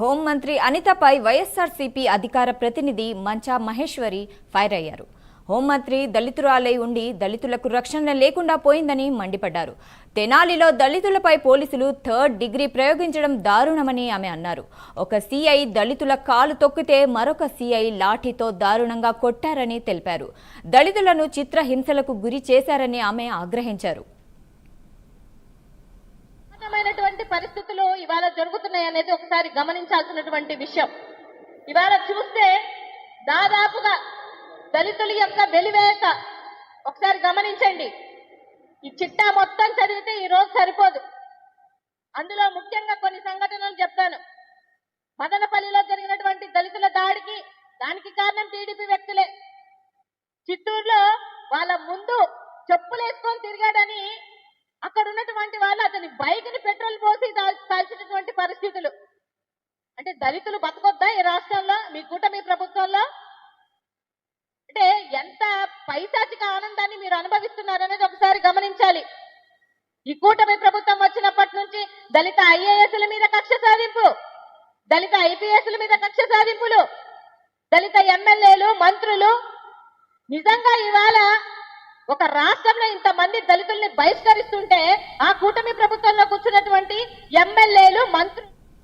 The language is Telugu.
హోంమంత్రి అనితపై వైఎస్ఆర్సీపీ అధికార ప్రతినిధి మంచా మహేశ్వరి ఫైర్ అయ్యారు. హోంమంత్రి దళితురాలై ఉండి దళితులకు రక్షణ లేకుండా పోయిందని మండిపడ్డారు. తెనాలిలో దళితులపై పోలీసులు థర్డ్ డిగ్రీ ప్రయోగించడం దారుణమని ఆమె అన్నారు. ఒక సీఐ దళితుల కాలు తొక్కితే మరొక సీఐ లాఠీతో దారుణంగా కొట్టారని తెలిపారు. దళితులను చిత్రహింసలకు గురి చేశారని ఆమె ఆగ్రహించారు. పరిస్థితులు ఇవాళ జరుగుతున్నాయి అనేది ఒకసారి గమనించాల్సినటువంటి విషయం. ఇవాళ చూస్తే దాదాపుగా దళితుల యొక్క వెలివేత ఒకసారి గమనించండి. ఈ చిట్టా మొత్తం చదివితే ఈ రోజు సరిపోదు. అందులో ముఖ్యంగా కొన్ని సంఘటనలు చెప్తాను. మదనపల్లిలో జరిగినటువంటి దళితుల దాడికి దానికి కారణం టీడీపీ వ్యక్తులే. చిత్తూరులో వాళ్ళ ముందు చెప్పులు వేసుకొని తిరిగాడని అక్కడ ఉన్నటువంటి వాళ్ళు అతని బైక్ని పెట్రోల్ పోసి దాల్- కాల్చినటువంటి పరిస్థితులు. అంటే దళితులు బతకొద్దా ఈ రాష్ట్రంలో మీ కూటమి ప్రభుత్వంలో? అంటే ఎంత పైశాచిక ఆనందాన్ని మీరు అనుభవిస్తున్నారనేది ఒకసారి గమనించాలి. ఈ కూటమి ప్రభుత్వం వచ్చినప్పటి నుంచి దళిత ఐఏఎస్ల మీద కక్ష సాధింపు దళిత ఐపీఎస్ల మీద కక్ష సాధింపులు దళిత ఎమ్మెల్యేలు మంత్రులు. నిజంగా ఇవాళ ఒక రాష్ట్రంలో ఇంతమంది దళితుల్ని బహిష్కరిస్తుంటే ఆ కూటమి ప్రభుత్వంలో కూర్చున్నటువంటి ఎమ్మెల్యేలు మంత్రులు